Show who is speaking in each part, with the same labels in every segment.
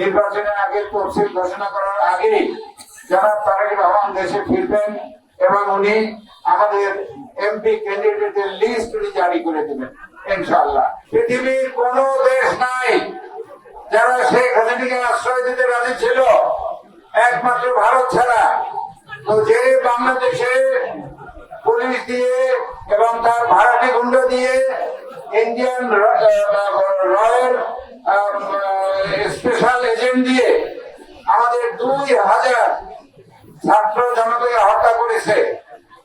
Speaker 1: নির্বাচনের আগে তফসিল ঘোষণা করার আগেই জনাব তারেক রহমান দেশে ফিরবেন এবং উনি আমাদের এমপি ক্যান্ডিডেটের লিস্ট উনি জারি করে দেবেন, ইনশাআল্লাহ। পৃথিবীর কোন দেশ নাই যারা শেখ হাসিনাকে আশ্রয় দিতে রাজি ছিল, একমাত্র ভারত ছাড়া। তো যে বাংলাদেশে পুলিশ দিয়ে এবং তার ভাড়াটি গুন্ডা দিয়ে, ইন্ডিয়ান রয়্যাল এজেন্ট দিয়ে আমাদের দুই হাজার ছাত্র জনতাকে হত্যা করেছে।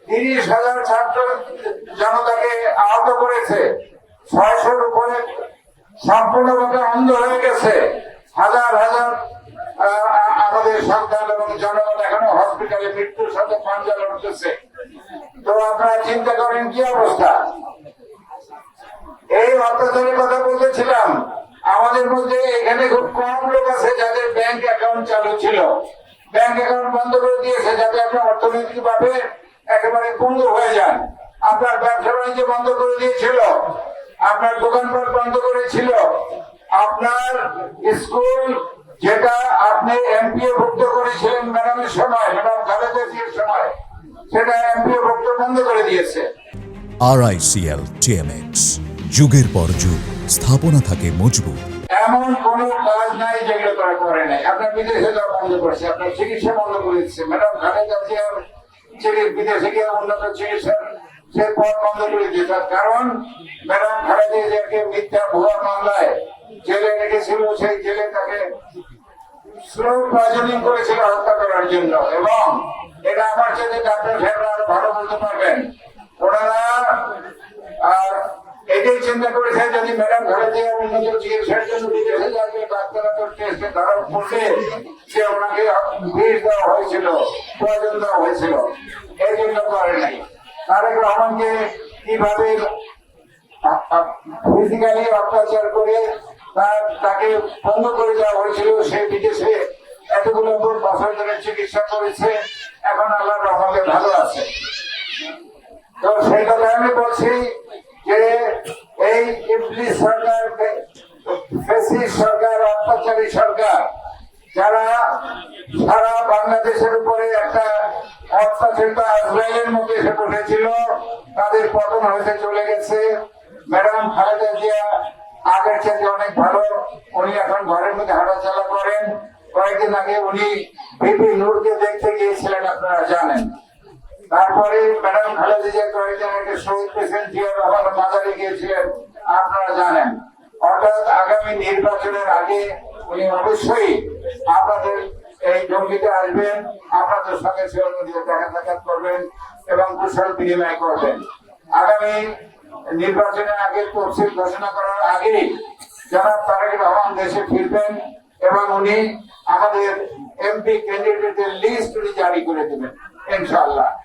Speaker 1: তিরিশ হাজার ছাত্র জনতাকে আহত করেছে। ছয়শোর উপরে সম্পূর্ণভাবে অন্ধ হয়ে গেছে। হাজার হাজার আমাদের সন্তান এবং জনগণ এখনও হসপিটালে মৃত্যুর সাথে পাঞ্জা লড়তেছে। তো আপনারা চিন্তা করেন কি অবস্থা? এই অত্যাচারের কথা বলতেছিলাম। আমাদের মধ্যে এখানে খুব কম ব্যাংক অ্যাকাউন্ট চালু ছিল। ব্যাংক অ্যাকাউন্ট বন্ধ করে দিয়েছে যাতে আপনার অর্থনৈতিক ভাবে একেবারে বন্ধ হয়ে যান আপনার ব্যবসা বাণিজ্য বন্ধ করে দিয়েছিল। আপনার দোকানপাট বন্ধ করেছিল। আপনার স্কুল যেটা আপনি এমপিও ভুক্ত করেছিলেন ম্যাডামের সময়, ম্যাডাম খালেদা জিয়ার সময়, সেটা এমপিও ভুক্ত বন্ধ করে দিয়েছে।
Speaker 2: আরআইসিএল টিএমএক্স যুগের পর যুগ, স্থাপনা থাকে মজবুত।
Speaker 1: এমন কোন কাজ নাই যেগুলো তারা করে নাই। আপনার বিদেশে যাওয়া বন্ধ করেছে, আপনার চিকিৎসা বন্ধ করেছে ম্যাডাম খালেদা জিয়ার চিকিৎসা বিদেশে গিয়ে উন্নত চিকিৎসার সে পথ বন্ধ করে দিয়েছে কারণ, ম্যাডাম খালেদা জিয়াকে মিথ্যা ভুয়া মামলায় জেলে রেখেছিল, সেই জেলে তাকে স্লো পয়জনিং করেছিল হত্যা করার জন্য। এবং এটা আমার সাথে ডাক্তার সাহেবরা আরও ভালো বলতে পারবেন। ওনারা, আর এটাই চিন্তা করেছে বিষ দেওয়া হয়েছিল, প্রয়োজন দেওয়া হয়েছিল। এই জন্য রহমানকে কীভাবে অত্যাচার করে তাকে বন্ধ করে দেওয়া হয়েছিল, সে বিদেশে এতগুলো বছর ধরে চিকিৎসা করেছে, এখন আল্লাহ রহমতে ভালো আছে। তো সেই কথা আমি বলছি সরকার সরকার, অত্যাচারী সরকার, যারা সারা বাংলাদেশের উপরে একটা এসে তাদের পতন হয়েছে, চলে গেছে। ম্যাডাম খালেদা জিয়া আগের অনেক ভালো, উনি এখন ঘরের মধ্যে হাঁটাচলা করেন। কয়েকদিন আগে উনি বিপি নূরকে দেখতে গিয়েছিলেন, আপনারা জানেন। তারপরে ম্যাডাম খালেদা জিয়া কয়েকদিন আগে শহীদ প্রেসিডেন্ট জিয়া রহমান মাজারে গিয়েছিলেন। আগামী নির্বাচনের আগে উনি অবশ্যই আপনাদের এই জঙ্গিতে আসবেন, আপনাদের সঙ্গে সেরকম দেখা সাক্ষাৎ করবেন এবং কুশল বিনিময় করবেন। আগামী নির্বাচনের আগে তফসিল ঘোষণা করার আগেই জনাব তারেক রহমান দেশে ফিরবেন এবং উনি আমাদের এমপি ক্যান্ডিডেটের লিস্ট উনি জারি করে দেবেন, ইনশাআল্লাহ।